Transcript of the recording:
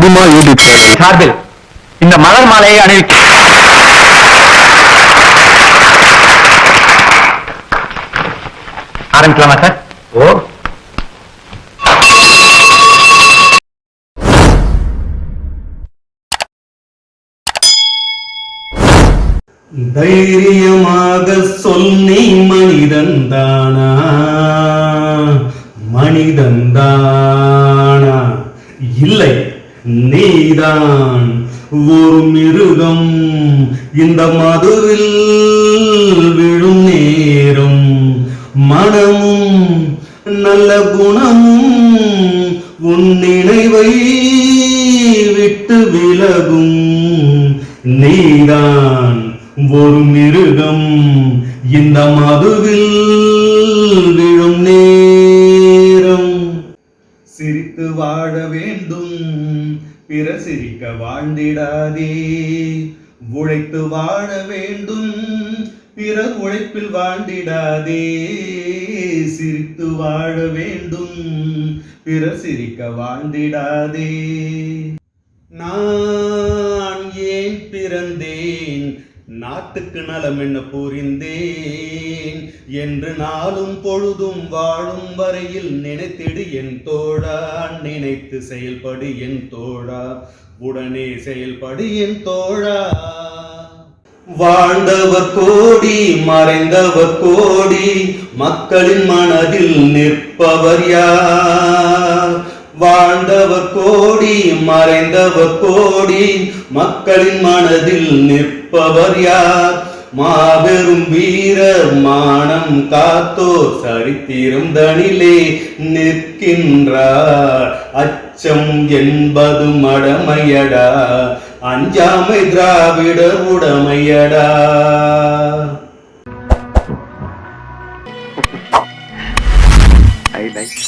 அதிகமா ஈடுபட்டு சார்பில் இந்த மலர் மாலையை அணிவிக்க ஆரம்பிக்கலாமா சார்? ஓ. தைரியமாக சொன்னி நீ மனிதன் தானா? மனிதன் தானா? இல்லை. நீதான் ஒரு மிருகம். இந்த மதுவில் விழும் நேரம் மனமும் நல்ல குணமும் உன் நினைவை விட்டு விலகும். நீதான் ஒரு மிருகம். இந்த மதுவில் விழும் நேரம் வாழ வேண்டும். பிற சிரிக்க வாழ்ந்திடாதே. உழைத்து வாழ வேண்டும். பிற உழைப்பில் வாழ்ந்திடாதே. சிரித்து வாழ வேண்டும். பிற சிரிக்க வாழ்ந்திடாதே. நான் ஏன் பிறந்தேன்? நாட்டுக்கு நலம் என்ன புரிந்தேன்? என்று நாளும் பொழுதும் வாழும் வரையில் நினைத்திடு என் தோழா நினைத்து செயல்படு என் தோழா உடனே செயல்படு என் தோழா. வாழ்ந்தவர் கோடி மறைந்தவர் கோடி மக்களின் மனதில் நிற்பவர் யார்? வாழ்ந்தவர் கோடி மறைந்தவர் கோடி மக்களின் மனதில் நிற்ப நிற்பவர் யார்? மாபெரும் வீரர் மானம் காத்தோர் சரித்திரம் தனிலே நிற்கின்றார். அச்சம் என்பது மடமையடா. அஞ்சாமை திராவிடர் உடமையடா. I like